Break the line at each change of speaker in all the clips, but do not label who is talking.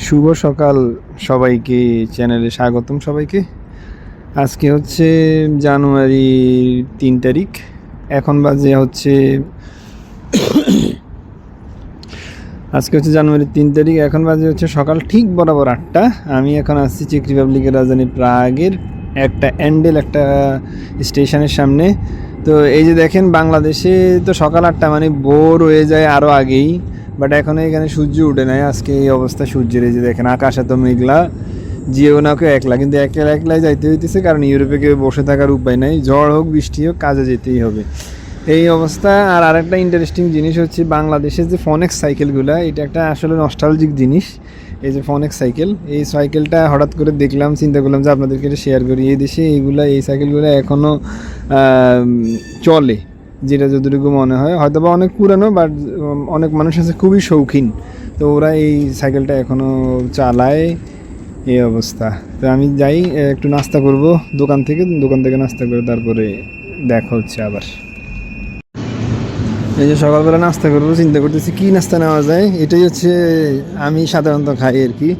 শুভ সকাল সবাইকে, চ্যানেলে স্বাগতম সবাইকে। আজকে হচ্ছে জানুয়ারি তিন তারিখ। এখন বাজে হচ্ছে আজকে হচ্ছে জানুয়ারি তিন তারিখ। এখন বাজে হচ্ছে সকাল ঠিক বরাবর আটটা। আমি এখন আসছি চেক রিপাবলিকের রাজধানী প্রাগের একটা অ্যান্ডেল একটা স্টেশনের সামনে। তো এই যে দেখেন, বাংলাদেশে তো সকাল আটটা মানে বোর হয়ে যায় আরও আগেই। বাট এখন এখানে সূর্য উঠে নাই, আজকে এই অবস্থা সূর্যের, এই যে দেখেন আকাশ এত মেঘলা, জিও না কেউ একলা, কিন্তু একলা একলাই যাইতে হইতেছে, কারণ ইউরোপে কেউ বসে থাকার উপায় নাই, ঝড় হোক, বৃষ্টি হোক, কাজে যেতেই হবে। এই অবস্থা, আর আরেকটা ইন্টারেস্টিং জিনিস হচ্ছে বাংলাদেশের যে ফনেক্স সাইকেলগুলো এটা একটা আসলে নস্টালজিক জিনিস, এই যে ফনেক্স সাইকেল এই সাইকেলটা হঠাৎ করে দেখলাম, চিন্তা করলাম যে আপনাদেরকে এটা শেয়ার করি, এই দেশে এইগুলা, এই সাইকেলগুলো এখনও চলে। যেটা যতটুকু মনে হয়। হয়তো বা অনেক পুরানো বাট অনেক মানুষ আছে খুবই শৌখিন। তো ওরা এই সাইকেলটা এখনও চালায় এই অবস্থা। তো আমি যাই একটু নাস্তা করব দোকান থেকে দোকান থেকে নাস্তা করে তারপরে দেখা হচ্ছে আবার। এই যে সকালবেলা নাস্তা করব, চিন্তা করতেছি কি নাস্তা নেওয়া যায়? এটাই হচ্ছে আমি সাধারণত খাই আর কি।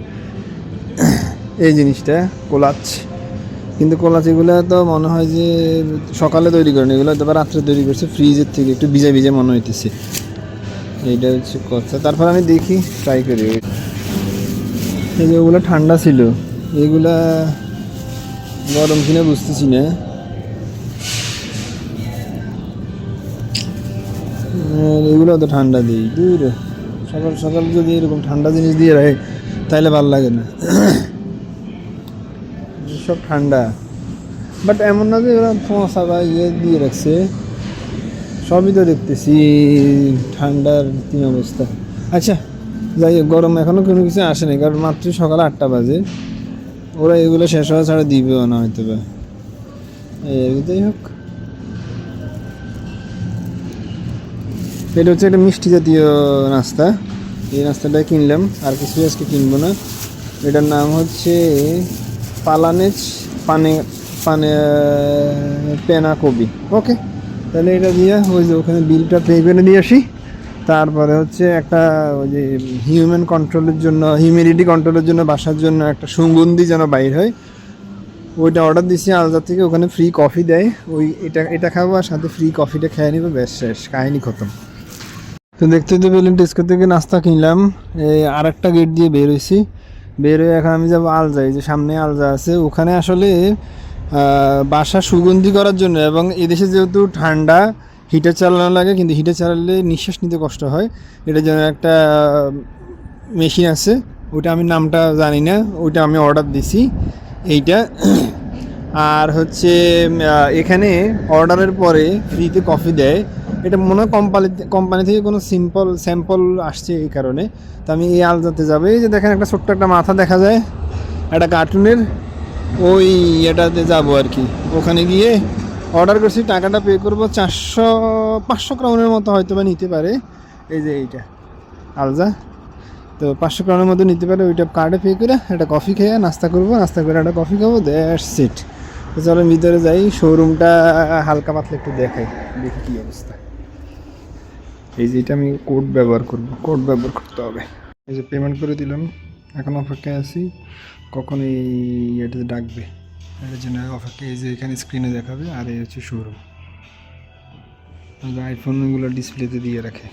এই জিনিসটা কোলাচ কিন্তু কোলাচ এগুলো তো মনে হয় যে সকালে তৈরি করেন, এগুলো বা রাত্রে তৈরি করছে ফ্রিজের থেকে একটু ভিজে ভিজে মনে হইতেছে। এইটা হচ্ছে কথা। তারপর আমি দেখি ট্রাই করি। এই যে ওগুলো ঠান্ডা ছিল, এগুলা গরম কিনা বুঝতেছি না। এগুলো তো ঠান্ডা দিই, দূর। সকাল সকাল যদি এরকম ঠান্ডা জিনিস দিয়ে রাখে, তাহলে ভালো লাগে না। সব ঠান্ডা। বাট এমন না যে ওরা ফোঁসা বা ইয়ে দিয়ে রাখছে। সবই তো দেখতেছি, ঠান্ডার কি অবস্থা। আচ্ছা যাই গরম এখনও কোনো কিছু আসেনি কারণ মাত্র সকাল আটটা বাজে। ওরা এগুলো শেষ হওয়া ছাড়া দিবেও না হয়তো বা যাই হোক। এটা হচ্ছে একটা মিষ্টি জাতীয় নাস্তা। এই নাস্তাটা কিনলাম, আর কিছু আজকে কিনবো না। এটার নাম হচ্ছে পালানেচ, পানে পানে পেনা কবি ওকে? তাহলে এটা দিয়ে ওই যে ওখানে বিলটা পে করে দিয়ে আসি। তারপরে হচ্ছে একটা ওই যে হিউম্যান কন্ট্রোলের জন্য হিউমিডিটি কন্ট্রোলের জন্য বাসার জন্য একটা সুগন্ধি যেন বাইর হয়। ওইটা অর্ডার দিছি আলাদা থেকে ওখানে ফ্রি কফি দেয়। ওই এটা এটা খাব আর সাথে ফ্রি কফিটা খেয়ে নিবো, ব্যাস, শেষ, কাহিনি খতম। তো দেখতে তো পেলেন টেস্কো থেকে নাস্তা কিনলাম। এই আর একটা গেট দিয়ে বের হয়েছি। বের হয়ে এখন আমি যাব আলজা, এই যে সামনে আলজা আছে। ওখানে আসলে বাসা সুগন্ধি করার জন্য এবং এদেশে যেহেতু ঠান্ডা হিটার চালানো লাগে, কিন্তু হিটার চালালে নিঃশ্বাস নিতে কষ্ট হয়। এটার জন্য একটা মেশিন আছে ওটা আমি নামটা জানি না, ওইটা আমি অর্ডার দিছি, এইটা। আর হচ্ছে এখানে অর্ডারের পরে ফ্রিতে কফি দেয়। এটা মনে হয় কোম্পানি কোম্পানি থেকে কোনো সিম্পল স্যাম্পল আসছে এই কারণে। তো আমি এই আলজাতে যাব। এই যে দেখেন একটা ছোট্ট একটা মাথা দেখা যায়। একটা কার্টুনের ওই এটাতে যাব আর কি। ওখানে গিয়ে অর্ডার করছি, টাকাটা পে করব চারশো, পাঁচশো ক্রাউনের মতো হয়তো বা নিতে পারে। এই যে এইটা, আলজা। তো পাঁচশো ক্রাউনের মতো নিতে পারে, ওইটা কার্ডে পে করে একটা কফি খেয়ে নাস্তা করব, নাস্তা করে একটা কফি খাব দ্যাটস সিট চলো ভিতরে যাই শোরুমটা হালকা পাতলা একটু দেখাই, দেখি কী অবস্থা। এই যে এটা আমি কোড ব্যবহার করব। কোড ব্যবহার করতে হবে। এই যে পেমেন্ট করে দিলাম। এখন অপেক্ষায় আছি কখন এই ইয়েটাতে ডাকবে। এটার জন্য অপেক্ষা এই যে এখানে স্ক্রিনে দেখাবে আর এই হচ্ছে শোরুম আইফোনগুলো ডিসপ্লেতে দিয়ে রাখে।